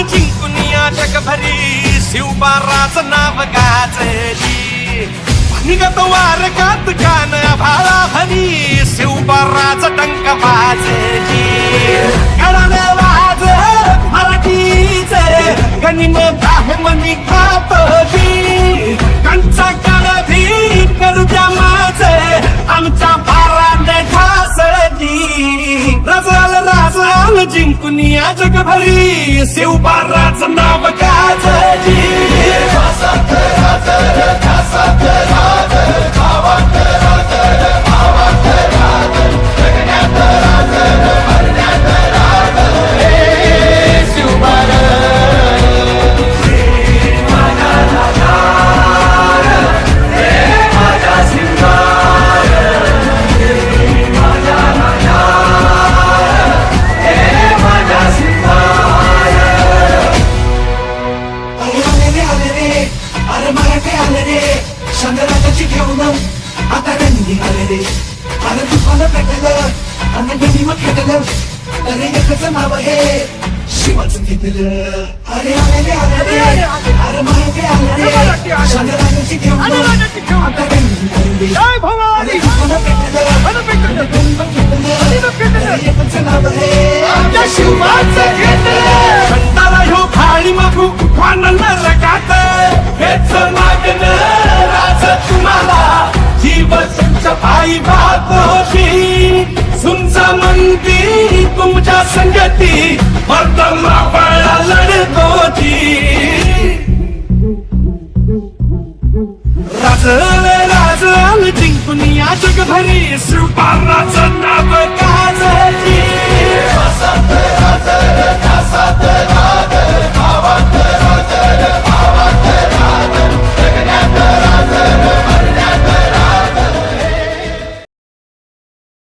आणि जिंकुनिया जगभरी शिवबाराच नाव गाजली. निगत वार गात गाणं जिंकून या जगभरी. शिवबाराचं नाव काय? शंकराची घेऊन आता रंगी आले रे अरे तुफान पेटलं आणि गणिम खेटलं अरे एकच नाव आहे शिवाचं घेतलं अरे आले रे आले रे अरे मराठे आले रे शंकराची घेऊन आता रंगी आई पायी होती तुमचा मंदी तुमच्या संगती वर्तमा पळा लढत होती. राजल राजल जिंकून या जगभरी शिवबाराचं नाव